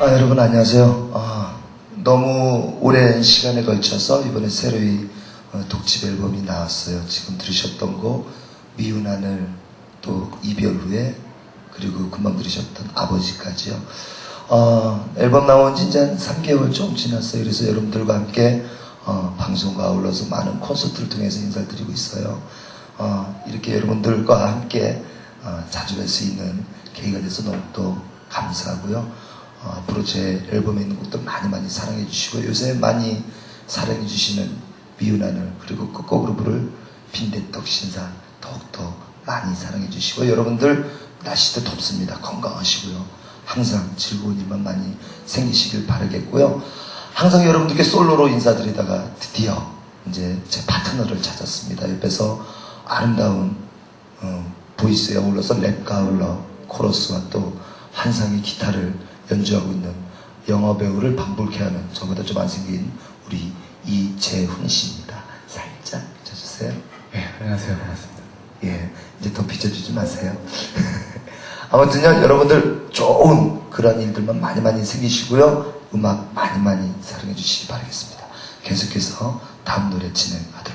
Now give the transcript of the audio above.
아, 여러분 안녕하세요. 아, 너무 오랜 시간에 걸쳐서 이번에 새로이 어, 독집 앨범이 나왔어요. 지금 들으셨던 거 미운 하늘 또 이별 후에 그리고 금방 들으셨던 아버지까지요. 어, 앨범 나온 지 이제 한 3개월 좀 지났어요. 그래서 여러분들과 함께 어, 방송과 아울러서 많은 콘서트를 통해서 인사를 드리고 있어요. 어, 이렇게 여러분들과 함께 어, 자주 뵐 수 있는 계기가 돼서 너무 또 감사하고요. 어, 앞으로 제 앨범에 있는 곡들 많이 많이 사랑해 주시고 요새 많이 사랑해 주시는 미운 하늘 그리고 끝곡으로 부를 빈대떡 신사 더욱더 많이 사랑해 주시고 여러분들 날씨도 덥습니다. 건강하시고요. 항상 즐거운 일만 많이 생기시길 바라겠고요. 항상 여러분들께 솔로로 인사드리다가 드디어 이제 제 파트너를 찾았습니다. 옆에서 아름다운 어, 보이스에 어울러서 랩과 어울러 코러스와 또 환상의 기타를 연주하고 있는 영화 배우를 방불케 하는 저보다 좀 안 생긴 우리 이재훈 씨입니다. 살짝 비춰주세요. 네, 안녕하세요. 반갑습니다. 예, 이제 더 비춰주지 마세요. 아무튼요, 여러분들 좋은 그런 일들만 많이 많이 생기시고요. 음악 많이 많이 사랑해 주시기 바라겠습니다. 계속해서 다음 노래 진행하도록